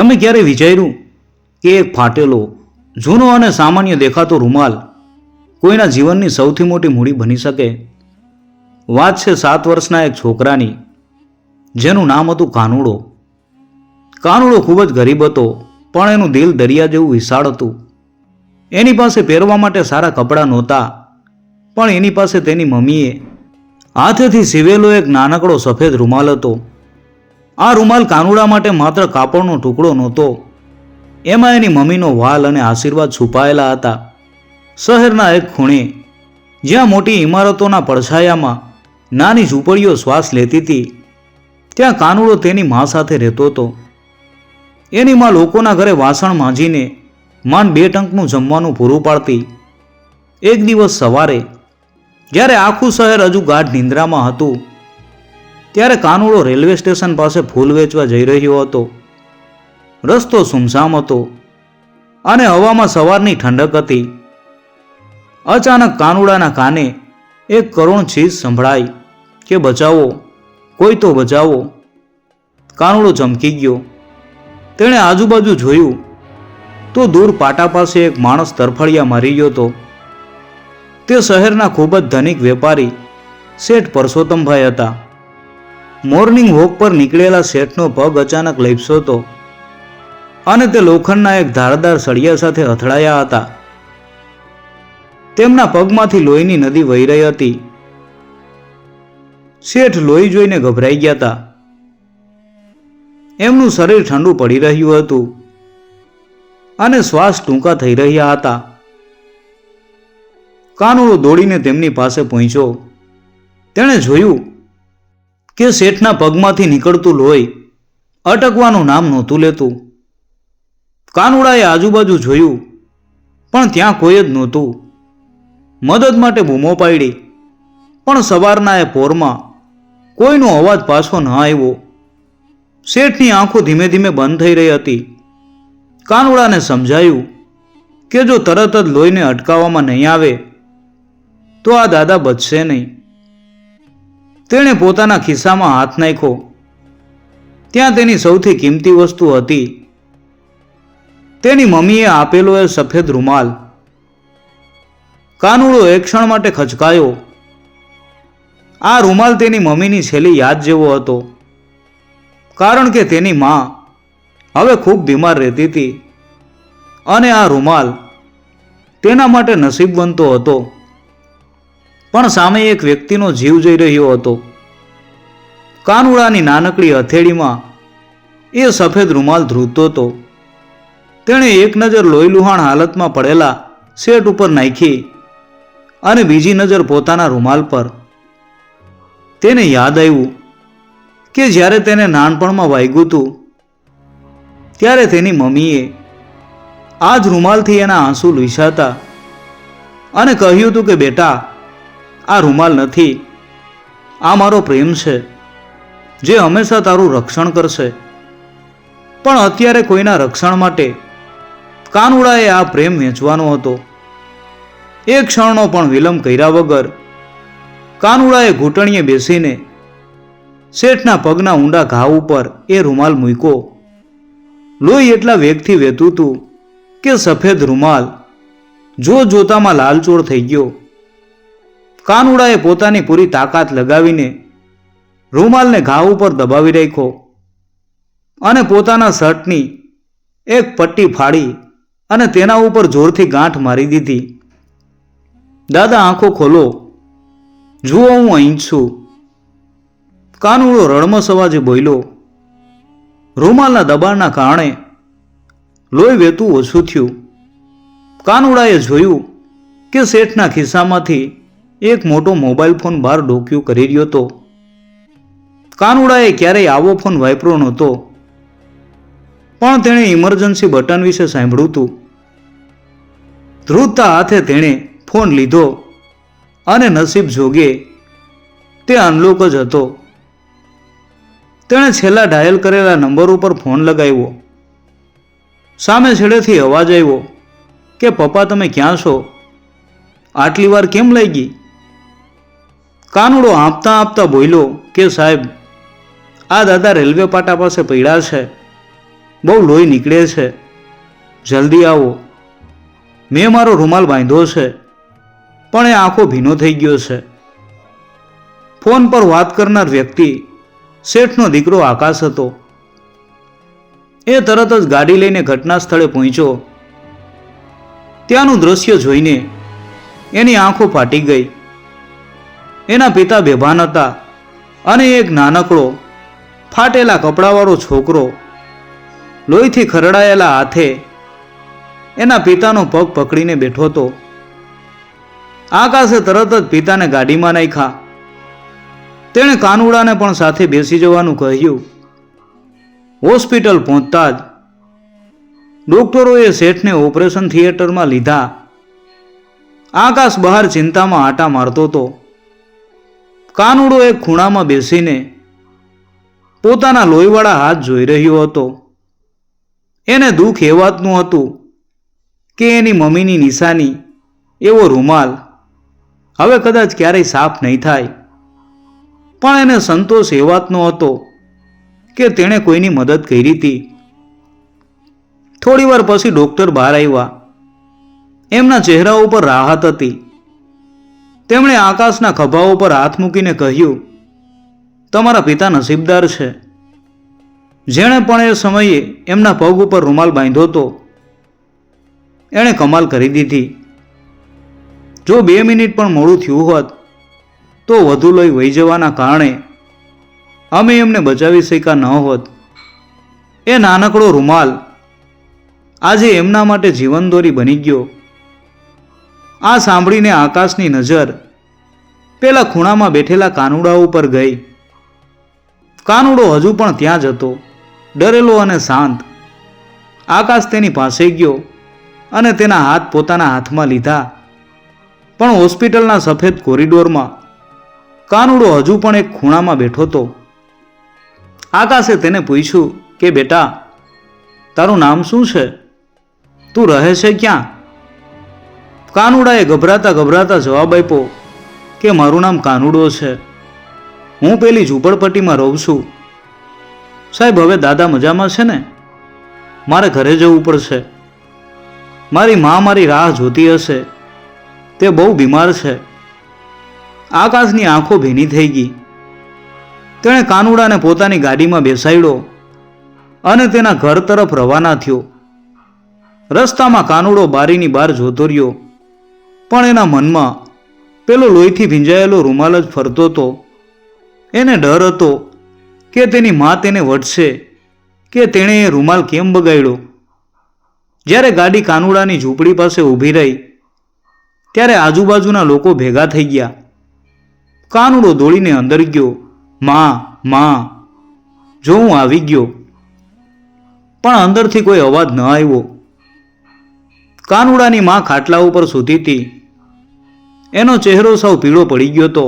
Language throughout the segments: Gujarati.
તમે ક્યારે વિચાર્યું કે એક ફાટેલો, જૂનો અને સામાન્ય દેખાતો રૂમાલ કોઈના જીવનની સૌથી મોટી મૂડી બની શકે? વાત છે સાત વર્ષના એક છોકરાની, જેનું નામ હતું કાનુડો. કાનુડો ખૂબ જ ગરીબ હતો, પણ એનું દિલ દરિયા જેવું વિશાળ હતું. એની પાસે પહેરવા માટે સારા કપડાં નહોતા, પણ એની પાસે તેની મમ્મીએ હાથેથી સીવેલો એક નાનકડો સફેદ રૂમાલ હતો. આ રૂમાલ કાનુડા માટે માત્ર કાપડનો ટુકડો નહોતો. એમાં એની મમ્મીનો વાલ અને આશીર્વાદ છુપાયેલા હતા. શહેરના એક ખૂણે, જ્યાં મોટી ઇમારતોના પડછાયામાં નાની ઝૂંપડીઓ શ્વાસ લેતી હતી, ત્યાં કાનુડો તેની મા સાથે રહેતો હતો. એની મા લોકોના ઘરે વાસણ માંજીને માંડ બે ટંકનું જમવાનું પૂરું પાડતી. એક દિવસ સવારે, જ્યારે આખું શહેર હજુ ગાઢ નિંદ્રામાં હતું ત્યારે કાનુડો રેલવે સ્ટેશન પાસે ફૂલ વેચવા જઈ રહ્યો હતો. રસ્તો સુમસામ હતો અને હવામાં સવારની ઠંડક હતી. અચાનક કાનુડાના કાને એક કરુણ ચીજ સંભળાઈ કે બચાવો, કોઈ તો બચાવો. કાનુડો ચમકી ગયો. તેણે આજુબાજુ જોયું તો દૂર પાટા પાસે એક માણસ તરફડિયા મારી ગયો હતો. તે શહેરના ખૂબ જ ધનિક વેપારી શેઠ પરસોત્તમભાઈ હતા. મોર્નિંગ વોક પર નીકળેલા શેઠનો પગ અચાનક લપસ્યો હતો. અને તે લોખંડના એક ધારદાર સળિયા સાથે અથડાયા હતા. તેમના પગમાંથી લોહીની નદી વહી રહી હતી. શેઠ લોહી જોઈને ગભરાઈ ગયા હતા. એમનું શરીર ઠંડુ પડી રહ્યું હતું. અને શ્વાસ ટૂંકા થઈ રહ્યા હતા. કાનુડો દોડીને તેમની પાસે પહોંચ્યો. તેણે જોયું કે શેઠના પગમાંથી નીકળતું લોહી અટકવાનું નામ નહોતું લેતું. કાનુડાએ આજુબાજુ જોયું, પણ ત્યાં કોઈ જ નહોતું. મદદ માટે બૂમો પાડી, પણ સવારના એ પોરમાં કોઈનો અવાજ પાછો ન આવ્યો. શેઠની આંખો ધીમે ધીમે બંધ થઈ રહી હતી. કાનુડાને સમજાયું કે જો તરત જ લોહીને અટકાવવામાં નહીં આવે, તો આ દાદા બચશે નહીં. તેણે પોતાના ખિસ્સામાં હાથ નાખ્યો. ત્યાં તેની સૌથી કિંમતી વસ્તુ હતી. તેની મમ્મીએ આપેલો એ સફેદ રૂમાલ. કાનુડો એક ક્ષણ માટે ખચકાયો. આ રૂમાલ તેની મમ્મીની છેલ્લી યાદ જેવો હતો. કારણ કે તેની મા હવે ખૂબ બીમાર રહેતી હતી. અને આ રૂમાલ તેના માટે નસીબવંતો હતો. પણ સામે એક વ્યક્તિનો જીવ જઈ રહ્યો હતો. કાનુડાની નાનકડી હથેળીમાં એ સફેદ રૂમાલ ધ્રુજતો હતો. તેણે એક નજર લોહીલુહાણ હાલતમાં પડેલા સેટ ઉપર નાખી અને બીજી નજર પોતાના રૂમાલ પર. તેને યાદ આવ્યું કે જ્યારે તેને નાનપણમાં વાગ્યું હતું, ત્યારે તેની મમ્મીએ આ જ રૂમાલથી એના આંસુ લૂછાતા અને કહ્યું હતું કે, બેટા આ રૂમાલ નથી. આ મારો પ્રેમ છે, જે હંમેશા તારું રક્ષણ કરશે. પણ અત્યારે કોઈના રક્ષણ માટે કાનુડાએ આ પ્રેમ વેચવાનો હતો. એ ક્ષણનો પણ વિલંબ કર્યા વગર કાનુડાએ ઘૂંટણીએ બેસીને શેઠના પગના ઊંડા ઘા ઉપર એ રૂમાલ મૂક્યો. લોહી એટલા વેગથી વહેતું હતું કે સફેદ રૂમાલ જો જોતામાં લાલચોળ થઈ ગયો. કાનુડાએ પોતાની પૂરી તાકાત લગાવીને રૂમાલને ઘા ઉપર દબાવી રાખ્યો અને પોતાના શર્ટની એક પટ્ટી ફાડી અને તેના ઉપર જોરથી ગાંઠ મારી દીધી. દાદા, આંખો ખોલો. જુઓ, હું અહીં છું. કાનુડો રડમસ અવાજે બોલ્યો. રૂમાલના દબાણના કારણે લોહી વહેતું ઓછું થયું. કાનુડાએ જોયું કે શેઠના ખિસ્સામાંથી એક મોટો મોબાઈલ ફોન બહાર ડોક્યું કરી રહ્યો હતો. કાનુડાએ ક્યારેય આવો ફોન વાપર્યો નહોતો. પણ તેણે ઇમરજન્સી બટન વિશે સાંભળ્યું હતું. ધ્રુજતા હાથે તેણે ફોન લીધો અને નસીબ જોગે તે અનલોક જ હતો. તેણે છેલ્લા ડાયલ કરેલા નંબર ઉપર ફોન લગાવ્યો. સામે છેડેથી અવાજ આવ્યો કે, પપ્પા, તમે ક્યાં છો? આટલી વાર કેમ લઈ ગઈ કાનુડો આપતા આપતા બોલ્યો કે સાહેબ, આ દાદા રેલવે પાટા પાસે પડ્યા છે. બહુ લોહી નીકળે છે. જલ્દી આવો. મેં મારો રૂમાલ બાંધ્યો છે. પણ એ આંખો ભીનો થઈ ગયો છે. ફોન પર વાત કરનાર વ્યક્તિ શેઠનો દીકરો આકાશ હતો. એ તરત જ ગાડી લઈને ઘટના સ્થળે પહોંચ્યો. ત્યાંનું દ્રશ્ય જોઈને એની આંખો ફાટી ગઈ. એના પિતા બેભાન હતા અને એક નાનકડો ફાટેલા કપડાવાળો છોકરો લોહીથી ખરડાયેલા હાથે એના પિતાનો પગ પકડીને બેઠો હતો. આકાશે તરત જ પિતાને ગાડીમાં નાખ્યા. તેણે કાનુડાને પણ સાથે બેસી જવાનું કહ્યું. હોસ્પિટલ પહોંચતા જ ડોક્ટરોએ શેઠને ઓપરેશન થિયેટરમાં લીધા. આકાશ બહાર ચિંતામાં આટા મારતો હતો. કાનુડો એ ખૂણામાં બેસીને પોતાના લોહીવાળા હાથ જોઈ રહ્યો હતો. એને દુઃખ એ વાતનું હતું કે એની મમ્મીની નિશાની, એવો રૂમાલ, હવે કદાચ ક્યારેય સાફ નહીં થાય. પણ એને સંતોષ એ વાતનો હતો કે તેણે કોઈની મદદ કરી હતી. થોડીવાર પછી ડૉક્ટર બહાર આવ્યા. એમના ચહેરા ઉપર રાહત હતી. તેમણે આકાશના ખભાઓ પર હાથ મૂકીને કહ્યું, તમારા પિતા નસીબદાર છે. જેણે પણ એ સમયે એમના પગ ઉપર રૂમાલ બાંધ્યો હતો, એણે કમાલ કરી દીધી. જો બે મિનિટ પણ મોડું થયું હોત, તો વધુ લોહી વહી જવાના કારણે અમે એમને બચાવી શક્યા ન હોત. એ નાનકડો રૂમાલ આજે એમના માટે જીવનદોરી બની ગયો. આ સાંભળીને આકાશની નજર પેલા ખૂણામાં બેઠેલા કાનુડા ઉપર ગઈ. કાનુડો હજુ પણ ત્યાં જ હતો, ડરેલો અને શાંત. આકાશ તેની પાસે ગયો અને તેના હાથ પોતાના હાથમાં લીધા. પણ હોસ્પિટલના સફેદ કોરિડોરમાં કાનુડો હજુ પણ એક ખૂણામાં બેઠો હતો. આકાશે તેને પૂછ્યું કે, બેટા, તારું નામ શું છે? તું રહે છે ક્યાં? કાનુડાએ ગભરાતા ગભરાતા જવાબ આપ્યો કે, મારું નામ કાનુડો છે. હું પેલી ઝૂંપડપટ્ટીમાં રહું છું. સાહેબ, હવે દાદા મજામાં છે ને? મારે ઘરે જવું પડશે. મારી મા મારી રાહ જોતી હશે. તે બહુ બીમાર છે. આકાશની આંખો ભીની થઈ ગઈ. તેણે કાનુડાને પોતાની ગાડીમાં બેસાડ્યો અને તેના ઘર તરફ રવાના થયો. રસ્તામાં કાનુડો બારીની બહાર જોતો રહ્યો. પણ એના મનમાં પેલો લોહીથી ભીંજાયેલો રૂમાલ જ ફરતો હતો. એને ડર હતો કે તેની મા તેને વટશે કે તેણે એ રૂમાલ કેમ બગાડ્યો? જ્યારે ગાડી કાનુડાની ઝૂંપડી પાસે ઊભી રહી, ત્યારે આજુબાજુના લોકો ભેગા થઈ ગયા. કાનુડો દોડીને અંદર ગયો, માં માં, જો હું આવી ગયો. પણ અંદરથી કોઈ અવાજ ન આવ્યો. કાનુડાની માં ખાટલા ઉપર સૂતી હતી. એનો ચહેરો સૌ પીળો પડી ગયો હતો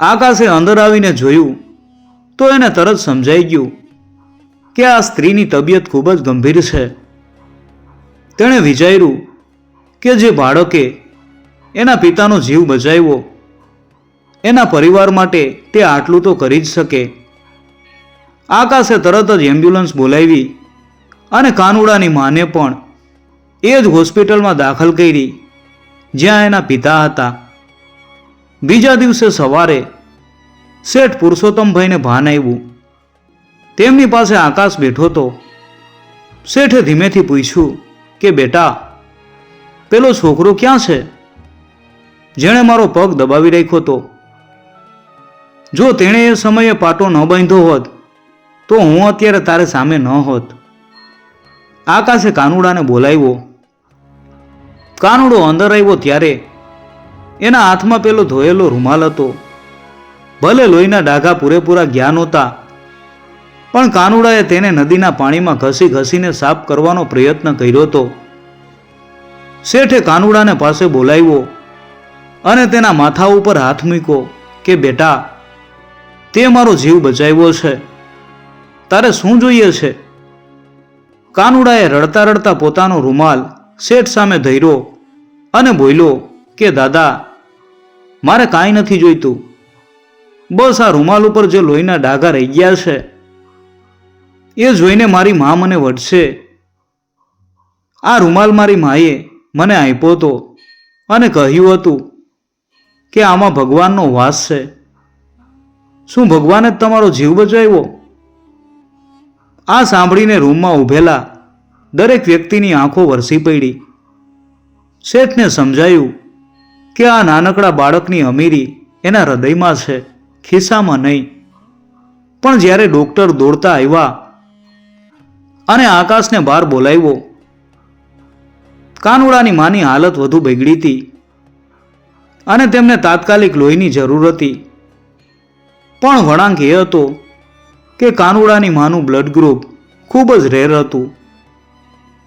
આકાશે અંદર આવીને જોયું તો એને તરત સમજાઈ ગયું કે આ સ્ત્રીની તબિયત ખૂબ જ ગંભીર છે. તેણે વિચાર્યું કે જે બાળકે એના પિતાનો જીવ બચાવ્યો, એના પરિવાર માટે તે આટલું તો કરી જ શકે. આકાશે તરત જ એમ્બ્યુલન્સ બોલાવી અને કાનુડાની માને પણ એ જ હોસ્પિટલમાં દાખલ કરી. જ્યાં એના પિતા હતા. બીજા દિવસે સવારે શેઠ પુરુષોત્તમભાઈને ભાન આવ્યું તેમની પાસે આકાશ બેઠો હતો. શેઠે ધીમેથી પૂછ્યું કે, બેટા, પેલો છોકરો ક્યાં છે? જેણે મારો પગ દબાવી રાખ્યો હતો. જો તેણે એ સમયે પાટો ન બાંધ્યો હોત, તો હું અત્યારે તારે સામે ન હોત. આકાશે કાનુડાને બોલાવ્યો. કાનુડો અંદર આવ્યો ત્યારે એના હાથમાં પેલો ધોયેલો રૂમાલ હતો. ભલે લોહીના ડાઘા પૂરેપૂરા ગયા નહોતા, પણ કાનુડાએ તેને નદીના પાણીમાં ઘસી ઘસીને સાફ કરવાનો પ્રયત્ન કર્યો હતો. શેઠે કાનુડાને પાસે બોલાવ્યો અને તેના માથા ઉપર હાથ મૂક્યો કે, બેટા, તે મારો જીવ બચાવ્યો છે. તારે શું જોઈએ છે? કાનુડાએ રડતા રડતા પોતાનો રૂમાલ શેઠ સામે ધર્યો અને બોલ્યો કે, દાદા, મારે કાંઈ નથી જોઈતું. બસ આ રૂમાલ ઉપર જે લોહીના ડાઘા રહી ગયા છે, એ જોઈને મારી મા મને વટશે આ રૂમાલ મારી માએ મને આપ્યો હતો અને કહ્યું હતું કે, આમાં ભગવાનનો વાસ છે. શું ભગવાને તમારો જીવ બચાવ્યો? આ સાંભળીને રૂમમાં ઊભેલા દરેક વ્યક્તિની આંખો વરસી પડી. શેઠને સમજાયું કે આ નાનકડા બાળકની અમીરી એના હૃદયમાં છે, ખિસ્સામાં નહીં. પણ જ્યારે ડૉક્ટર દોડતા આવ્યા અને આકાશને બહાર બોલાવ્યો, કાનુડાની માની હાલત વધુ બગડી હતી અને તેમને તાત્કાલિક લોહીની જરૂર હતી. પણ વળાંક એ હતો કે કાનુડાની માનું બ્લડ ગ્રુપ ખૂબ જ રેર હતું.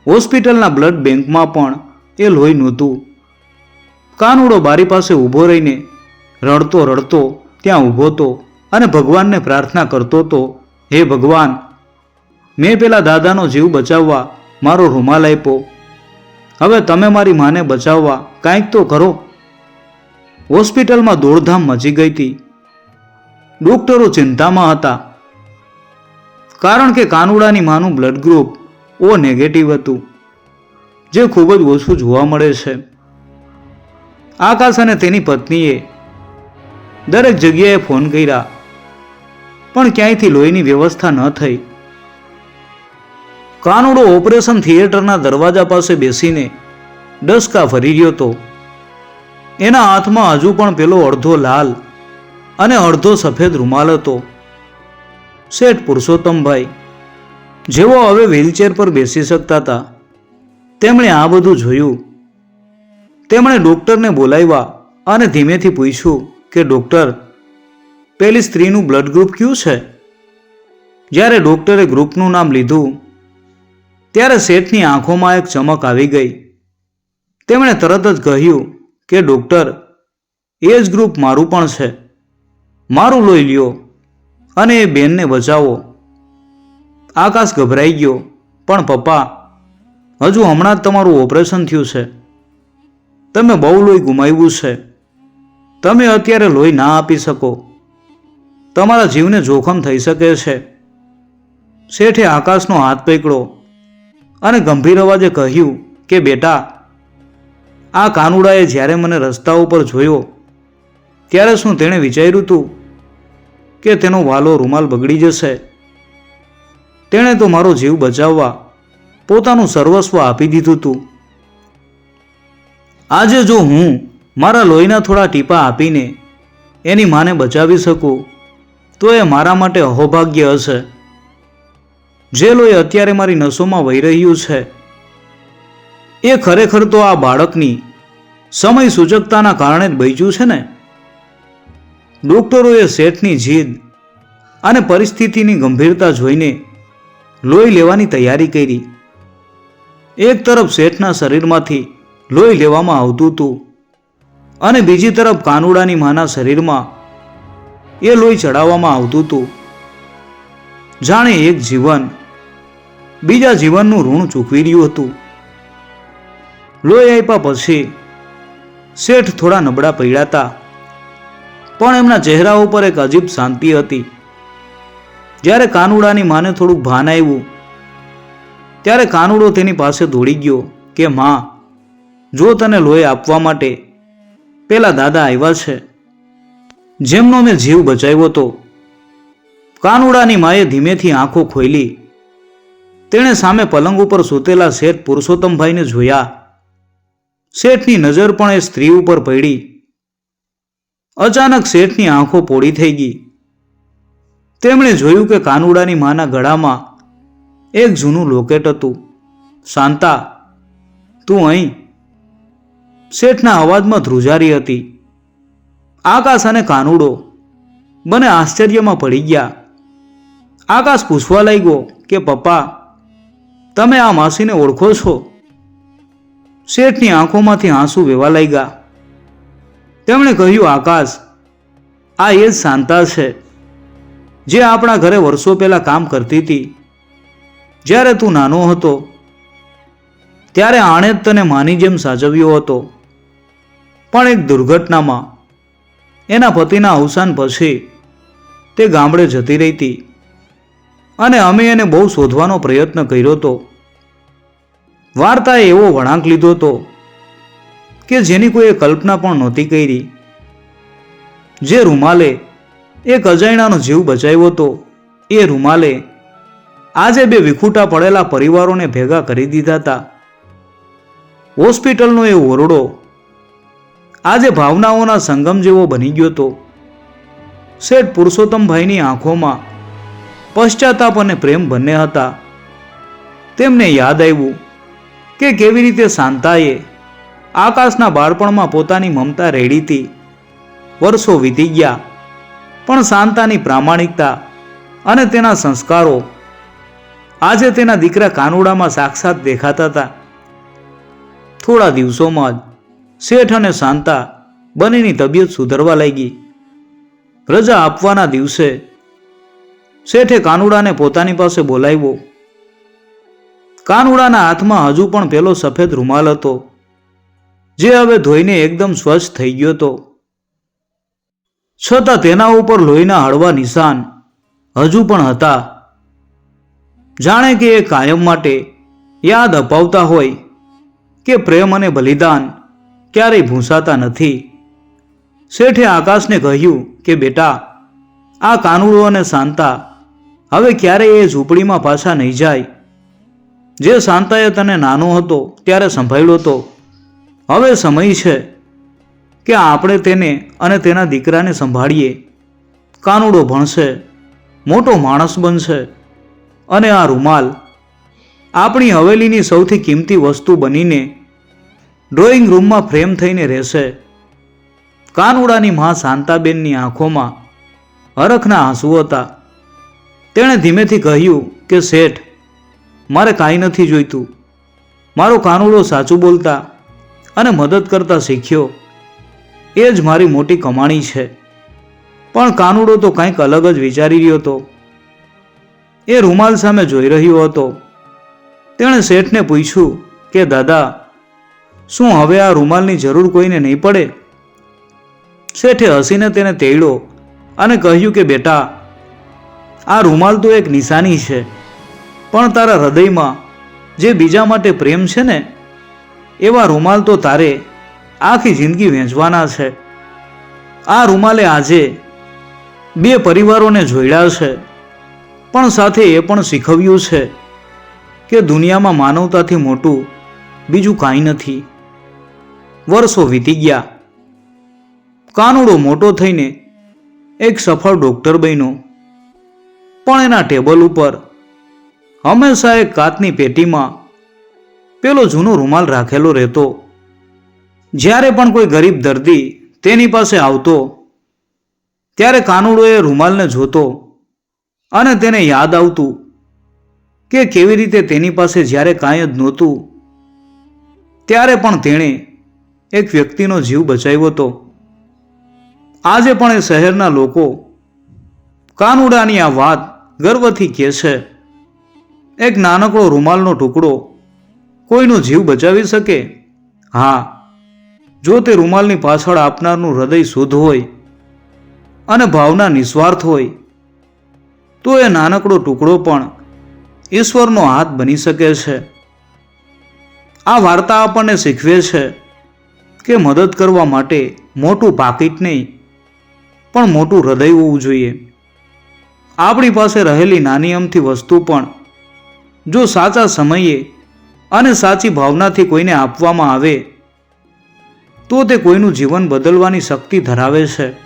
હોસ્પિટલના બ્લડ બેંકમાં પણ એ લોહી નહોતું. કાનુડો બારી પાસે ઊભો રહીને રડતો રડતો ત્યાં ઊભો તો અને ભગવાનને પ્રાર્થના કરતો તો હે ભગવાન, મેં પેલા દાદાનો જીવ બચાવવા મારો રૂમાલ આપ્યો. હવે તમે મારી માને બચાવવા કાંઈક તો કરો. હોસ્પિટલમાં દોડધામ મચી ગઈ હતી. ડોક્ટરો ચિંતામાં હતા. કારણ કે કાનુડાની માનું બ્લડ ગ્રુપ ઓ નેગેટિવ હતું, જે ખૂબ જ ઓછું જોવા મળે છે. આકાશ અને તેની પત્નીએ દરેક જગ્યાએ ફોન કર્યા, પણ ક્યાંયથી લોહીની વ્યવસ્થા ન થઈ. કાનુડો ઓપરેશન થિયેટરના દરવાજા પાસે બેસીને ડસકા ફરી ગયો હતો. એના હાથમાં હજુ પણ પેલો અડધો લાલ અને અડધો સફેદ રૂમાલ હતો. શેઠ પુરુષોત્તમભાઈ જેઓ હવે વ્હીલચેર પર બેસી શકતા હતા, તેમણે આ બધું જોયું. તેમણે ડૉક્ટરને બોલાવ્યા અને ધીમેથી પૂછ્યું કે, ડૉક્ટર, પેલી સ્ત્રીનું બ્લડ ગ્રુપ કયું છે? જ્યારે ડૉક્ટરે ગ્રુપનું નામ લીધું, ત્યારે શેઠની આંખોમાં એક ચમક આવી ગઈ. તેમણે તરત જ કહ્યું કે, ડૉક્ટર એ જ ગ્રુપ મારું પણ છે. મારું લોહી લ્યો અને એ બેનને બચાવો. આકાશ ગભરાઈ ગયો. પણ પપ્પા, હજુ હમણાં જ તમારું ઓપરેશન થયું છે. તમે બહુ લોહી ગુમાવ્યું છે. તમે અત્યારે લોહી ના આપી શકો. તમારા જીવને જોખમ થઈ શકે છે. શેઠે આકાશનો હાથ પકડો અને ગંભીર અવાજે કહ્યું કે, બેટા, આ કાનુડાએ જ્યારે મને રસ્તા ઉપર જોયો, ત્યારે શું તેણે વિચાર્યું હતું કે તેનો વાલો રૂમાલ બગડી જશે? તેણે તો મારો જીવ બચાવવા પોતાનું સર્વસ્વ આપી દીધું હતું આજે જો હું મારા લોહીના થોડા ટીપા આપીને એની માને બચાવી શકું, તો એ મારા માટે અહોભાગ્ય હશે. જે લોહી અત્યારે મારી નસોમાં વહી રહ્યું છે, એ ખરેખર તો આ બાળકની સમય સૂચકતાના કારણે જ બચ્યું છે ને? ડોક્ટરોએ શેઠની જીદ અને પરિસ્થિતિની ગંભીરતા જોઈને લોહી લેવાની તૈયારી કરી. એક તરફ શેઠના શરીરમાંથી લોહી લેવામાં આવતું હતું અને બીજી તરફ કાનુડાની માના શરીરમાં એ લોહી ચડાવવામાં આવતું હતું. જાણે એક જીવન બીજા જીવનનું ઋણ ચૂકવી રહ્યું હતું. લોહી આપ્યા પછી શેઠ થોડા નબળા પડ્યા હતા પણ એમના ચહેરા ઉપર એક અજીબ શાંતિ હતી. જ્યારે કાનુડાની માને થોડુંક ભાન આવ્યું ત્યારે કાનુડો તેની પાસે દોડી ગયો કે, માં, જો તને લોહી આપવા માટે પેલા દાદા આવ્યા છે, જેમનો મેં જીવ બચાવ્યો હતો કાનુડાની માએ ધીમેથી આંખો ખોલી તેણે સામે પલંગ ઉપર સૂતેલા શેઠ પુરુષોત્તમભાઈને જોયા. શેઠની નજર પણ એ સ્ત્રી ઉપર પડી. અચાનક શેઠની આંખો પોળી થઈ ગઈ. તેમણે જોયું કે કાનુડાની માના ગળામાં એક જૂનું લોકેટ હતું. શાંતા, તું અહીં? શેઠના અવાજમાં ધ્રુજારી હતી. આકાશ અને કાનુડો બંને આશ્ચર્યમાં પડી ગયા. આકાશ પૂછવા લાગ્યો કે, પપ્પા, તમે આ માસીને ઓળખો છો? શેઠની આંખોમાંથી આંસુ વેવા લાગ્યા. તેમણે કહ્યું, આકાશ, આ એ જ શાંતા છે. જે આપણા ઘરે વર્ષો પહેલાં કામ કરતી હતી. જ્યારે તું નાનો હતો, ત્યારે આણે જ તને માની જેમ સાચવ્યો હતો. પણ એક દુર્ઘટનામાં, એના પતિના અવસાન પછી, તે ગામડે જતી રહી હતી અને અમે એને બહુ શોધવાનો પ્રયત્ન કર્યો હતો વાર્તાએ એવો વળાંક લીધો હતો કે જેની કોઈએ કલ્પના પણ નહોતી કરી. જે રૂમાલે એક અજાયણાનો જીવ બચાવ્યો હતો. એ રૂમાલે આજે બે વિખૂટા પડેલા પરિવારોને ભેગા કરી દીધા હતા. હોસ્પિટલનો એ ઓરડો આજે ભાવનાઓના સંગમ જેવો બની ગયો હતો. શેઠ પુરુષોત્તમભાઈની આંખોમાં પશ્ચાતાપ અને પ્રેમ બંને હતા. તેમને યાદ આવ્યું કે કેવી રીતે શાંતાએ આકાશના બાળપણમાં પોતાની મમતા રેડી હતી. વર્ષો વીતી ગયા. પણ શાંતાની પ્રામાણિકતા અને તેના સંસ્કારો આજે તેના દીકરા કાનુડામાં સાક્ષાત દેખાતા હતા. થોડા દિવસોમાં જ શેઠ અને શાંતા બંનેની તબિયત સુધરવા લાગી. રજા આપવાના દિવસે શેઠે કાનુડાને પોતાની પાસે બોલાવ્યો. કાનુડાના હાથમાં હજુ પણ પેલો સફેદ રૂમાલ હતો, જે હવે ધોઈને એકદમ સ્વચ્છ થઈ ગયો હતો. છતાં તેના ઉપર લોહીના હળવા નિશાન હજુ પણ હતા. જાણે કે એ કાયમ માટે યાદ અપાવતા હોય કે પ્રેમ અને બલિદાન ક્યારેય ભૂંસાતા નથી. શેઠે આકાશને કહ્યું કે, બેટા, આ કાનુડો અને શાંતા હવે ક્યારેય એ ઝૂંપડીમાં પાછા નહીં જાય. જે શાંતાએ તને નાનો હતો ત્યારે સંભાળ્યો હતો હવે સમય છે કે આપણે તેને અને તેના દીકરાને સંભાળીએ. કાનુડો ભણશે, મોટો માણસ બનશે, અને આ રૂમાલ આપણી હવેલીની સૌથી કિંમતી વસ્તુ બનીને ડ્રોઈંગ રૂમમાં ફ્રેમ થઈને રહેશે. કાનુડાની મા શાંતાબેનની આંખોમાં હરખના આંસુ હતા. તેણે ધીમેથી કહ્યું કે, શેઠ, મારે કાંઈ નથી જોઈતું. મારો કાનુડો સાચું બોલતા અને મદદ કરતા શીખ્યો. એ જ મારી મોટી કમાણી છે. પણ કાનુડો તો કંઈક અલગ જ વિચારી રહ્યો હતો. એ રૂમાલ સામે જોઈ રહ્યો હતો. તેણે શેઠને પૂછ્યું કે, દાદા, શું હવે આ રૂમાલની જરૂર કોઈને નહીં પડે? શેઠે હસીને તેને તેડ્યો અને કહ્યું કે, બેટા, આ રૂમાલ તો એક નિશાની છે, પણ તારા હૃદયમાં જે બીજા માટે પ્રેમ છે ને, એવા રૂમાલ તો તારે આખી જિંદગી વહેંચવાના છે. આ રૂમાલે આજે બે પરિવારોને જોડ્યા છે. પણ સાથે એ પણ શીખવ્યું છે કે દુનિયામાં માનવતાથી મોટું બીજું કાંઈ નથી. વર્ષો વીતી ગયા. કાનુડો મોટો થઈને એક સફળ ડૉક્ટર બન્યો. પણ એના ટેબલ ઉપર હંમેશા એક કાચની પેટીમાં પેલો જૂનો રૂમાલ રાખેલો રહેતો. જ્યારે પણ કોઈ ગરીબ દર્દી તેની પાસે આવતો, ત્યારે કાનુડોએ રૂમાલને જોતો અને તેને યાદ આવતું કે કેવી રીતે તેની પાસે જ્યારે કાંઈ જ નહોતું, ત્યારે પણ તેણે એક વ્યક્તિનો જીવ બચાવ્યો હતો. આજે પણ એ શહેરના લોકો કાનુડાની આ વાત ગર્વથી કહે છે, એક નાનકડો રૂમાલનો ટુકડો કોઈનો જીવ બચાવી શકે? હા જો તે રૂમાલની પાછળ આપનારનું હૃદય શુદ્ધ હોય અને ભાવના નિસ્વાર્થ હોય, તો એ નાનકડો ટુકડો પણ ઈશ્વરનો હાથ બની શકે છે. આ વાર્તા આપણને શીખવે છે કે મદદ કરવા માટે મોટું પાકીટ નહીં, પણ મોટું હૃદય હોવું જોઈએ. આપણી પાસે રહેલી નાની અમથી વસ્તુ પણ જો સાચા સમયે અને સાચી ભાવનાથી કોઈને આપવામાં આવે તો તે કોઈનું જીવન બદલવાની શક્તિ ધરાવે છે.